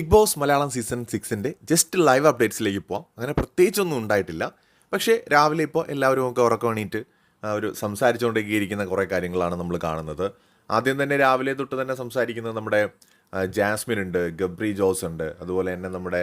Big Boss Malayalam season സിക്സിന്റെ just live അപ്ഡേറ്റ്സിലേക്ക് പോവാം. അങ്ങനെ പ്രത്യേകിച്ചൊന്നും ഉണ്ടായിട്ടില്ല. പക്ഷേ രാവിലെ ഇപ്പോൾ എല്ലാവരും ഒക്കെ ഉറക്കം ഒരു സംസാരിച്ചുകൊണ്ടൊക്കെ ഇരിക്കുന്ന കുറേ കാര്യങ്ങളാണ് നമ്മൾ കാണുന്നത്. ആദ്യം തന്നെ രാവിലെ തൊട്ട് തന്നെ സംസാരിക്കുന്നത് നമ്മുടെ ജാസ്മിൻ ഉണ്ട് ഗബ്രി ജോസ് ഉണ്ട് അതുപോലെ തന്നെ നമ്മുടെ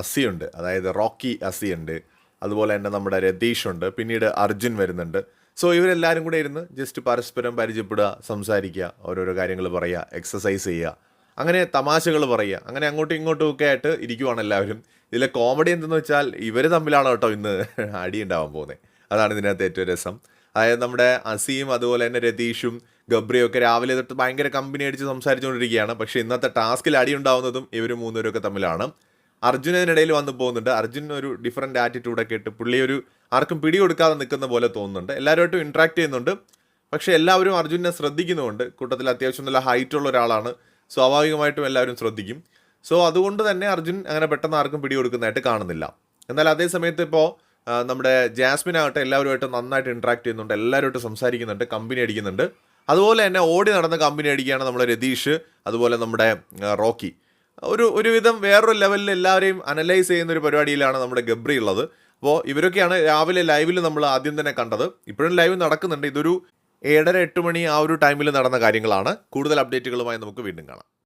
അസി ഉണ്ട് അതായത് റോക്കി അസി ഉണ്ട് അതുപോലെ തന്നെ നമ്മുടെ രതീഷ് ഉണ്ട് പിന്നീട് അർജുൻ വരുന്നുണ്ട്. സോ ഇവരെല്ലാവരും കൂടെ ഇരുന്ന് ജസ്റ്റ് പരസ്പരം പരിചയപ്പെടുക സംസാരിക്കുക ഓരോരോ കാര്യങ്ങൾ പറയുക എക്സസൈസ് ചെയ്യുക. അങ്ങനെ തമാശകൾ പറയുക. അങ്ങനെ അങ്ങോട്ടും ഇങ്ങോട്ടും ഒക്കെ ആയിട്ട് ഇരിക്കുവാണ് എല്ലാവരും. ഇതിലെ കോമഡി എന്തെന്ന് വെച്ചാൽ ഇവർ തമ്മിലാണ് കേട്ടോ ഇന്ന് അടി ഉണ്ടാവാൻ പോകുന്നത് അതാണ് ഇതിനകത്ത് ഏറ്റവും രസം. അതായത് നമ്മുടെ അസിയും അതുപോലെ തന്നെ രതീഷും ഗബ്രിയും ഒക്കെ രാവിലെ തൊട്ട് ഭയങ്കര കമ്പനി അടിച്ച് സംസാരിച്ചുകൊണ്ടിരിക്കുകയാണ്. പക്ഷേ ഇന്നത്തെ ടാസ്കിൽ അടി ഉണ്ടാവുന്നതും ഇവർ മൂന്നുപേരും ഒക്കെ തമ്മിലാണ്. അർജുൻ അതിനിടയിൽ വന്നു പോകുന്നുണ്ട്. അർജുൻ ഒരു ഡിഫറെന്റ് ആറ്റിറ്റ്യൂഡൊക്കെ ഇട്ട് പുള്ളി ഒരു ആർക്കും പിടി കൊടുക്കാതെ നിൽക്കുന്ന പോലെ തോന്നുന്നുണ്ട്. എല്ലാവരുമായിട്ടും ഇൻട്രാക്ട് ചെയ്യുന്നുണ്ട്. പക്ഷേ എല്ലാവരും അർജുനെ ശ്രദ്ധിക്കുന്നുമുണ്ട്. കൂട്ടത്തിൽ അത്യാവശ്യം നല്ല ഹൈറ്റുള്ള ഒരാളാണ്. സ്വാഭാവികമായിട്ടും എല്ലാവരും ശ്രദ്ധിക്കും. സോ അതുകൊണ്ട് തന്നെ അർജുൻ അങ്ങനെ പെട്ടെന്ന് ആർക്കും പിടി കൊടുക്കുന്നതായിട്ട് കാണുന്നില്ല. എന്നാൽ അതേ സമയത്ത് ഇപ്പോൾ നമ്മുടെ ജാസ്മിൻ ആകട്ടെ എല്ലാവരുമായിട്ട് നന്നായിട്ട് ഇൻട്രാക്ട് ചെയ്യുന്നുണ്ട് എല്ലാവരുമായിട്ട് സംസാരിക്കുന്നുണ്ട് കമ്പനി അടിക്കുന്നുണ്ട്. അതുപോലെ തന്നെ ഓടി നടന്ന കമ്പനി അടിക്കുകയാണ് നമ്മുടെ രതീഷ് അതുപോലെ നമ്മുടെ റോക്കി. ഒരു ഒരുവിധം വേറൊരു ലെവലിൽ എല്ലാവരെയും അനലൈസ് ചെയ്യുന്ന ഒരു പരിപാടിയിലാണ് നമ്മുടെ ഗബ്രി ഉള്ളത്. അപ്പോൾ ഇവരൊക്കെയാണ് രാവിലെ ലൈവിൽ നമ്മൾ ആദ്യം തന്നെ കണ്ടത്. ഇപ്പോഴും ലൈവ് നടക്കുന്നുണ്ട്. ഇതൊരു ഏഴര എട്ട് മണി ആ ഒരു ടൈമിൽ നടന്ന കാര്യങ്ങളാണ്. കൂടുതൽ അപ്ഡേറ്റുകളുമായി നമുക്ക് വീണ്ടും കാണാം.